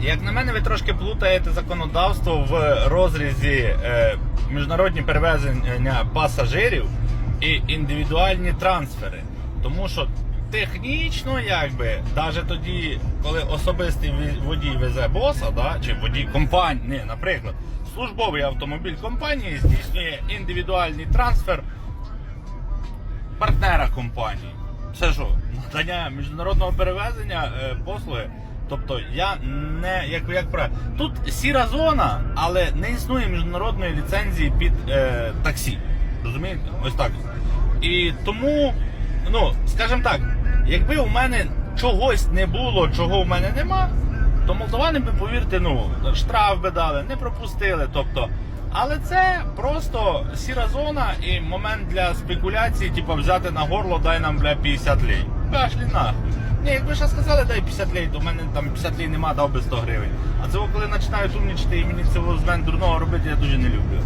Як на мене, ви трошки плутаєте законодавство в розрізі е, міжнародні перевезення пасажирів і індивідуальні трансфери. Тому що технічно, якби, навіть тоді, коли особистий водій везе боса, да, чи водій компанії, не, наприклад, службовий автомобіль компанії здійснює індивідуальний трансфер партнера компанії. Це що, надання міжнародного перевезення е, послуги. Тобто я не як, як правило, тут сіра зона, але не існує міжнародної ліцензії під е, таксі. Розумієте? Ось так. І тому, ну, скажімо так, якби у мене чогось не було, чого в мене нема, то молдавани би, повірте, ну, штраф би дали, не пропустили. Тобто, але це просто сіра зона і момент для спекуляції, типу взяти на горло, дай нам бля 50 лей. Пашлі нахуй. Ні, якби ще сказали, дай 50 лей, в мене там 50 лей нема, дав би 100 гривень. А це коли починають умнічити і мені цього з дурного робити, я дуже не люблю.